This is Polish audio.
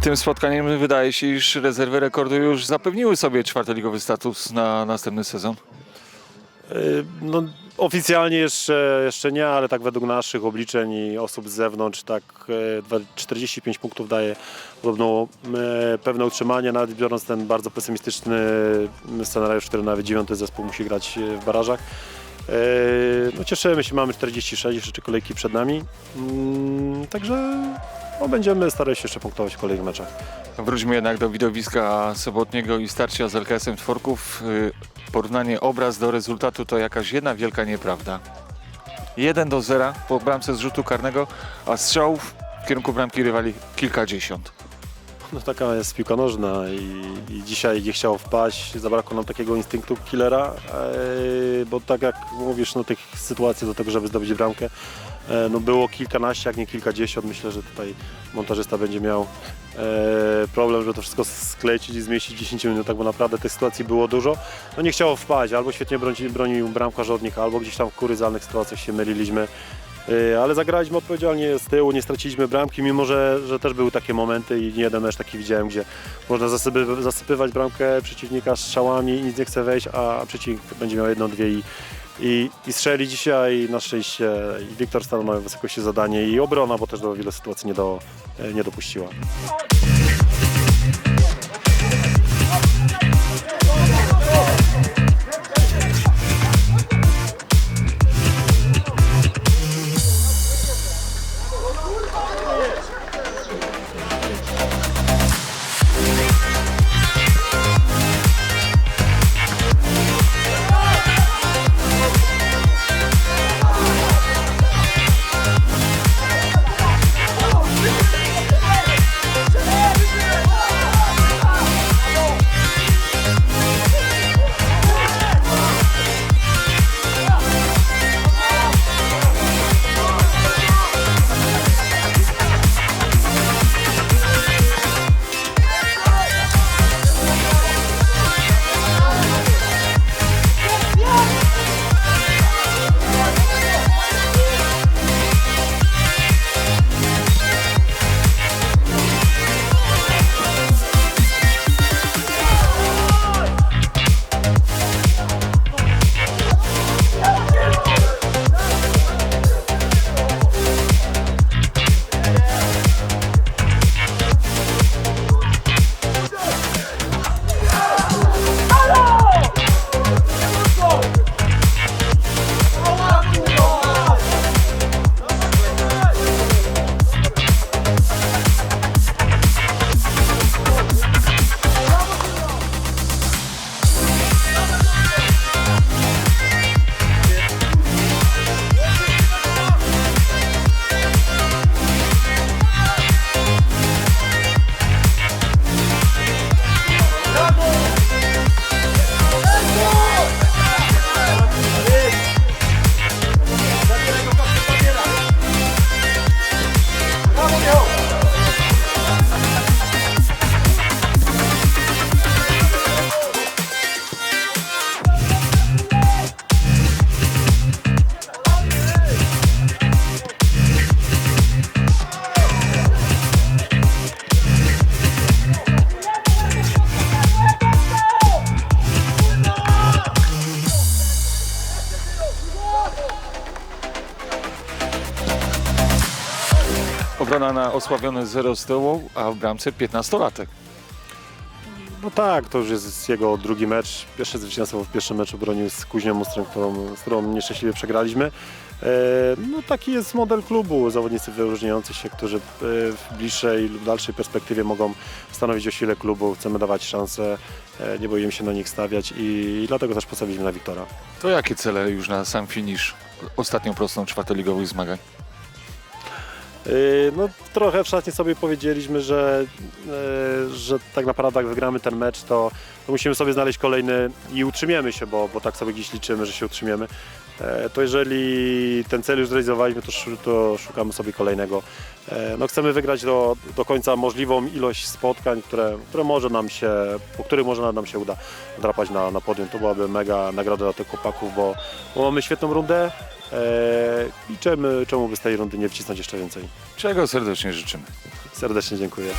Tym spotkaniem wydaje się, iż rezerwy rekordu już zapewniły sobie czwartoligowy status na następny sezon. Y, No, oficjalnie jeszcze, jeszcze nie, ale tak według naszych obliczeń i osób z zewnątrz, tak e, dwa- 45 punktów daje podobno e, pewne utrzymanie, nawet biorąc ten bardzo pesymistyczny scenariusz, w którym nawet dziewiąty zespół musi grać w barażach. No, cieszymy się, mamy 46, jeszcze kolejki przed nami, Mm, także no, będziemy starali się jeszcze punktować w kolejnych meczach. Wróćmy jednak do widowiska sobotniego i starcia z LKS-em Tworków. Y, Porównanie obraz do rezultatu to jakaś jedna wielka nieprawda. 1 do 0 po bramce z rzutu karnego, a strzałów w kierunku bramki rywali kilkadziesiąt. No taka jest piłka nożna i, i dzisiaj nie chciało wpaść, zabrakło nam takiego instynktu killera, e, bo tak jak mówisz, no tych sytuacji do tego, żeby zdobyć bramkę, e, no było kilkanaście, jak nie kilkadziesiąt. Myślę, że tutaj montażysta będzie miał e, problem, żeby to wszystko sklecić i zmieścić w 10 minutach, bo naprawdę tych sytuacji było dużo. No nie chciało wpaść, albo świetnie broni, bronił bramkarz od nich, albo gdzieś tam w kuryzalnych sytuacjach się myliliśmy. Yy, Ale zagraliśmy odpowiedzialnie z tyłu, nie straciliśmy bramki, mimo że, że też były takie momenty i nie jeden mecz taki widziałem, gdzie można zasypy, zasypywać bramkę przeciwnika strzałami i nic nie chce wejść, a przeciwnik będzie miał jedną, dwie i, i, i strzeli dzisiaj. Na szczęście i Wiktor stanął na wysokości zadanie i obrona, bo też do wielu sytuacji nie, do, nie dopuściła. Na osławione 0 z tyłu, a w bramce 15-latek. No tak, to już jest jego drugi mecz. Pierwsze zwycięstwo w pierwszym meczu bronił z Kuźnią Ostrem, którą, z którą nieszczęśliwie przegraliśmy. E, No taki jest model klubu, zawodnicy wyróżniający się, którzy e, w bliższej lub dalszej perspektywie mogą stanowić o sile klubu. Chcemy dawać szansę, e, nie boimy się na nich stawiać i, dlatego też postawiliśmy na Wiktora. To jakie cele już na sam finisz ostatnią prostą czwartoligowych zmagań? Yy, No trochę w szatni sobie powiedzieliśmy, że, yy, że tak naprawdę jak wygramy ten mecz, to, to musimy sobie znaleźć kolejny i utrzymiemy się, bo, bo tak sobie gdzieś liczymy, że się utrzymiemy. E, To jeżeli ten cel już zrealizowaliśmy, to, to szukamy sobie kolejnego. E, No chcemy wygrać do, do końca możliwą ilość spotkań, które, które może nam się, po których może nam się uda drapać na, na podium. To byłaby mega nagroda dla tych chłopaków, bo, bo mamy świetną rundę. E, I czemu, czemu by z tej rundy nie wcisnąć jeszcze więcej? Czego serdecznie życzymy? Serdecznie dziękuję.